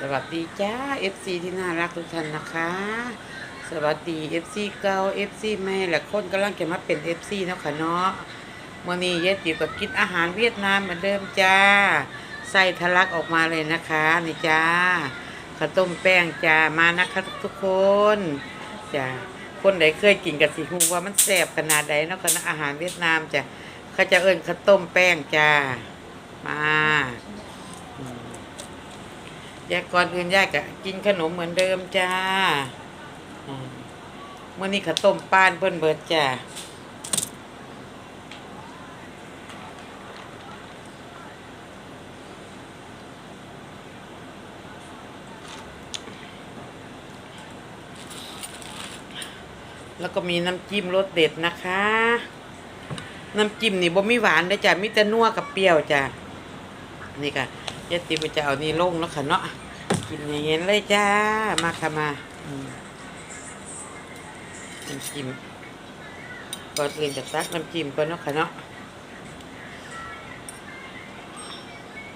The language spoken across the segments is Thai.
สวัสดีจ้า FC ที่น่ารักทุกท่านนะคะ สวัสดี FC เก่า FC ใหม่และคนกำลังจะมาเป็น FC เนาะค่ะเนาะมื่อนี้เย็ดอยู่กับกินอาหารเวียดนามเหมือนเดิมจ้าใส่ทะลักออกมาเลยนะคะนี่จ้าข้าวต้มแป้งจ้ามานะคะทุกคนจ้าคนไหนเคยกินกับสีหูว่ามันแซ่บขนาดใดเนาะคะนะอาหารเวียดนามจ้ะเขาจะเอิ้นข้าวต้มแป้งจ้ามา ยายก่อนอื่นยายก็กินขนมเหมือนเดิมจ้าเมื่อนี้ข้าวต้มป้านเพิ่นเบิดจ้าแล้วก็มีน้ำจิ้มรสเด็ดนะคะ น้ำจิ้มนี่บ่มีหวานเด้จ้ะมีแต่นัวกับเปรี้ยวจ้ะนี่ค่ะ ยายติ๋วจะเอานี่ลงแล้วค่ะเนาะกินอย่างเงี้ยเลยจ้ามาค่ะมาอืมน้ำจิ้มก่อนอื่นจะตักน้ำจิ้มก่อนเนาะค่ะเนาะ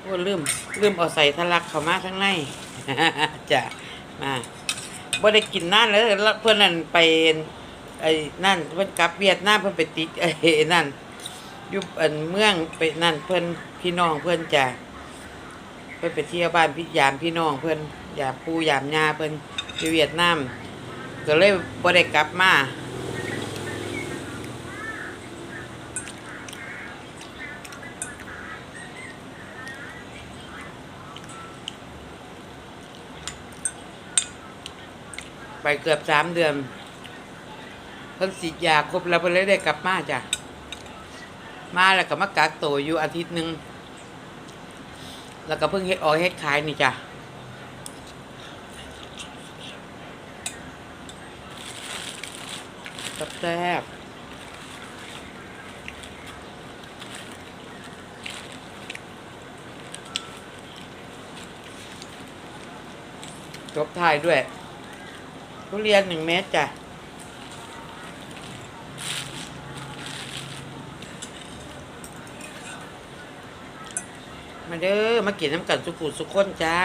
โอ้ลืมลืมเอาใส่ทะลักเข้ามาข้างในจ้ะมาบ่ได้กินนานเลยแล้วเพื่อนนั่นไปไอ้นั่นเพื่อนกลับเวียดนามเพื่อนไปติดไอ้นั่นยุบอันเมืองไปนั่นเพื่อนพี่น้องเพื่อนจ้ะ เพิ่นไปเที่ยวบ้านพี่ยามพี่น้องเพิ่นยามปู่ยามย่าเพิ่นอยู่เวียดนามก็เลยบ่ได้กลับมาไปเกือบสามเดือนเพิ่นฉีดยาครบแล้วเพิ่นเลยได้กลับมาจ้ะมาแล้วก็มากักตัวอยู่อาทิตย์หนึ่ง แล้วก็เพิ่งเฮ็ดออกเฮ็ดขายนี่จ้ะแซ่บจบท้ายด้วยทุเรียนหนึ่งเม็ดจ้ะ เด้อมากินน้ำกันสุกุสุขคนจ้า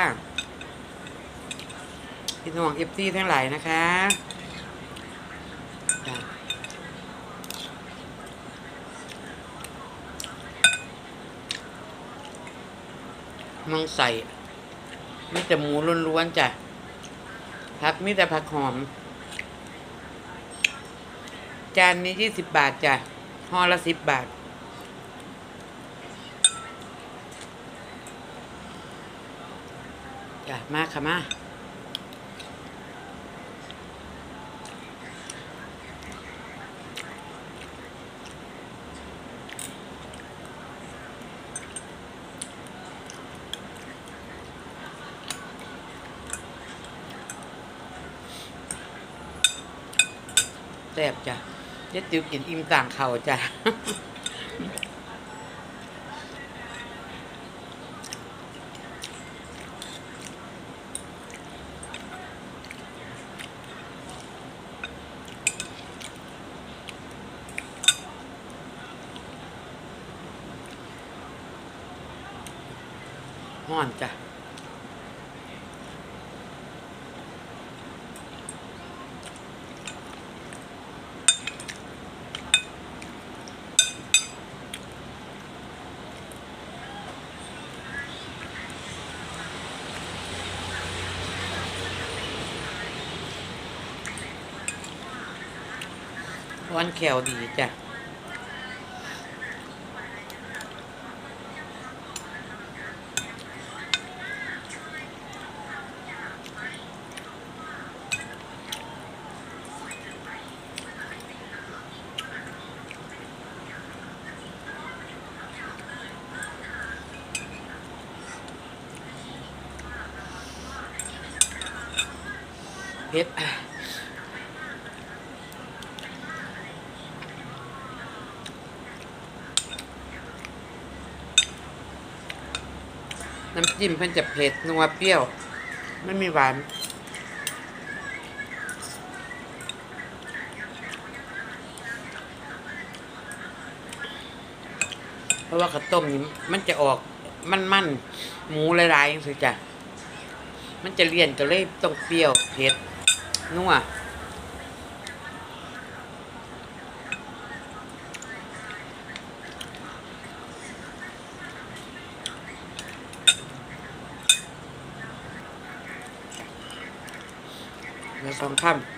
พี่น้องเอฟซีทั้งหลายนะคะจ้ะมังใส่มีแต่หมูล้วนๆจ้ะผักมีแต่ผักหอม จานนี้ยี่สิบบาทจ้ะห่อละสิบบาทะ มาค่ะมาแซ่บจ้ะเจ๊ติ๋วกินอิ่มต่างเขาจ้ะ ห้อนจ้ะร้อนแขวดีจ้ะ ผ็ดน้ำจิ้มเพิ่นจะเผ็ดนัวเปรี้ยว ไม่มีหวานเพราะว่าข้าวต้มนี่มันจะออกมันๆหมูหลายๆอย่างสิจ้ะมันจะเลี่ยนก็เลยต้องเปรี้ยวเผ็ด นัวแล้วสองคำ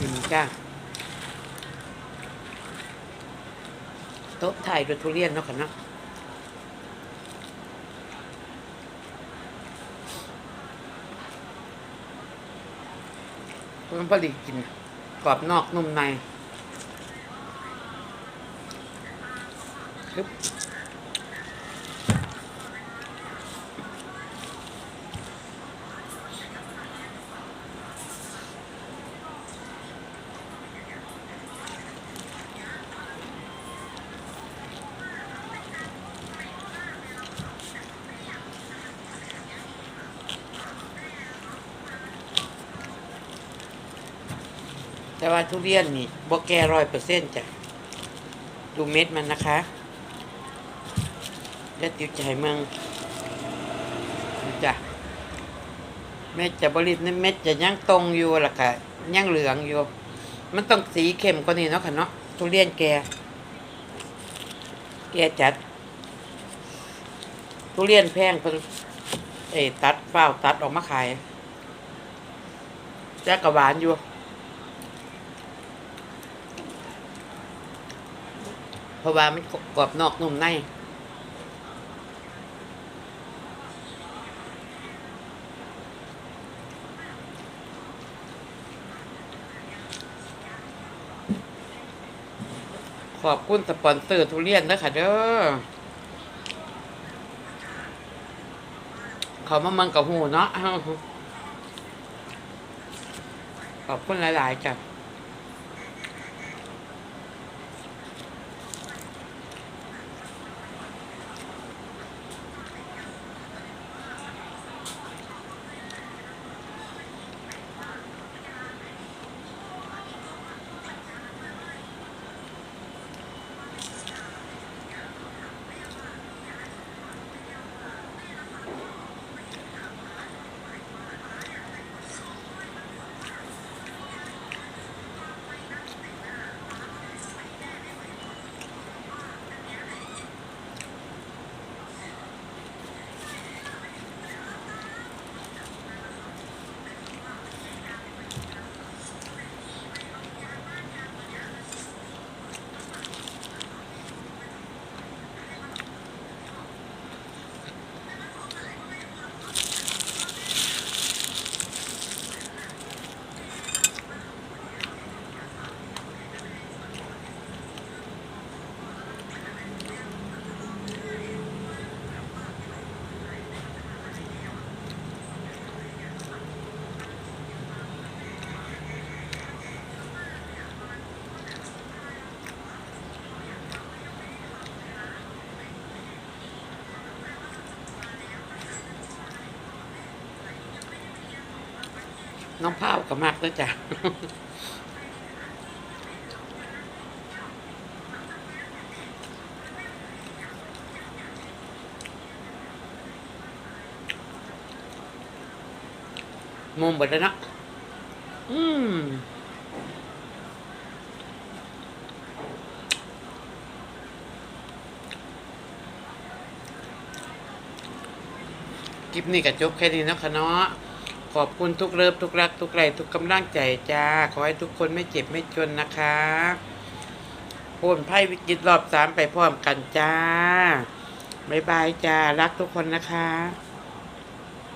อืม จ้าโต๊ะไทยด้วยทุเรียนเนาะค่ะเนาะมันพอดีกิน กรอบนอกนุ่มในคึบ แต่ว่าทุเรียนนี่บ่แก่ร้อยเปอร์เซ็นต์จ้ะ ดูเม็ดมันนะคะแล้วติวใจเมืองจ้ะเม็ดจะบริบนี่เม็ดจะยังตรงอยู่ล่ะค่ะยังเหลืองอยู่ มันต้องสีเข้มกว่านี้เนาะค่ะเนาะทุเรียนแก่แก่จัด ทุเรียนแพงเพิ่นเอ้ตัดเปล่าตัดออกมาขายแจ๊กกะหวานอยู่ เพราะว่ามันกรอบนอกนุ่มในขอบคุณสปอนเซอร์ทุเรียนนะค่ะเด้อเขามามันกับหูเนาะขอบคุณหลาย ๆ จ้ะ น้องพากับมากด้วยจ้ะมุมเบิดแล้วเนาะอืมคลิปนี้ก็จบแค่นี้นะคะเนาะ ขอบคุณทุกเลิฟทุกรัก ทุกไรทุกกำลังใจจ้า ขอให้ทุกคนไม่เจ็บไม่จนนะคะโพ้นไพ่วิกฤตรอบสามไปพร้อมกันจ้า บ๊ายบายจ้า รักทุกคนนะคะ